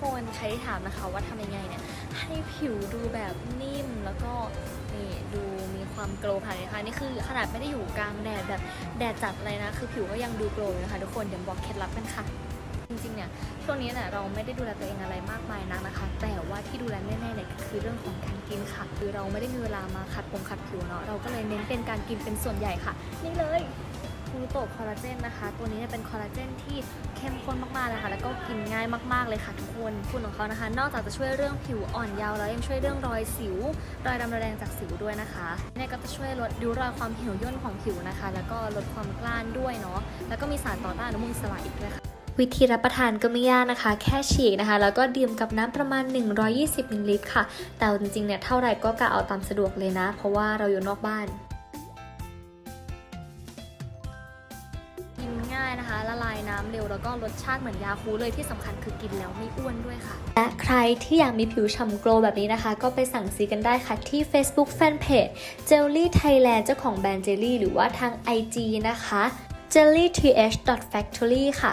คนใครที่ถามนะคะว่าทำยังไงเนี่ยให้ผิวดูแบบนิ่มแล้วก็นี่ดูมีความโกลว์ภายในนะคะนี่คือขนาดไม่ได้อยู่กลางแดดแบบแดดจัดเลยนะ คือผิวก็ยังดูโกลอยู่นะคะทุกคนเดี๋ยวบอกเคล็ดลับกันค่ะ จริงๆเนี่ยช่วงนี้เนี่ยเราไม่ได้ดูแลตัวเองอะไรมากมายนักนะคะ แต่ว่าที่ดูแลแน่ๆเนี่ยคือเรื่องของการกินค่ะ คือเราไม่ได้มีเวลามาขัดปงขัดผิวเนาะเราก็เลยเน้นเป็นการกินเป็นส่วนใหญ่ค่ะ นี่เลย ฟูโตคอลลาเจนนะคะ ตัวนี้เนี่ยเป็นคอลลาเจนที่เข้มข้นมากๆเลยค่ะแล้วก็กินง่ายมากๆเลยค่ะทุกคนคุณของเขานะคะ นอกจากจะช่วยเรื่องผิวอ่อนเยาว์แล้วยังช่วยเรื่องรอยสิว รอยดำรอยแดงจากสิวด้วยนะคะเนี่ยก็จะช่วยลดริ้วรอยความเหี่ยวย่นของผิวนะคะ แล้วก็ลดความกล้านด้วยเนาะ แล้วก็มีสารต่อต้านอนุมูลอิสระอีกด้วยค่ะวิธีรับประทานก็ไม่ยากนะคะ แค่ฉีกนะคะ แล้วก็ดื่มกับน้ำประมาณ 120มิลลิลิตรค่ะ แต่จริงๆเนี่ยเท่าไหร่ก็กะเอาตามสะดวกเลยนะ เพราะว่าเราอยู่นอกบ้านายนะคะ ละลายน้ำเร็วแล้วก็รสชาติเหมือนยาคูเลยที่สำคัญคือกินแล้วไม่อ้วนด้วยค่ะ และใครที่อยากมีผิวฉ่ำโกลแบบนี้นะคะ ก็ไปสั่งซื้อกันได้ค่ะที่ Facebook Fanpage Jelly Thailand เจ้าของแบรนด์ Jelly หรือว่าทาง IG นะคะ jellyth.factory ค่ะ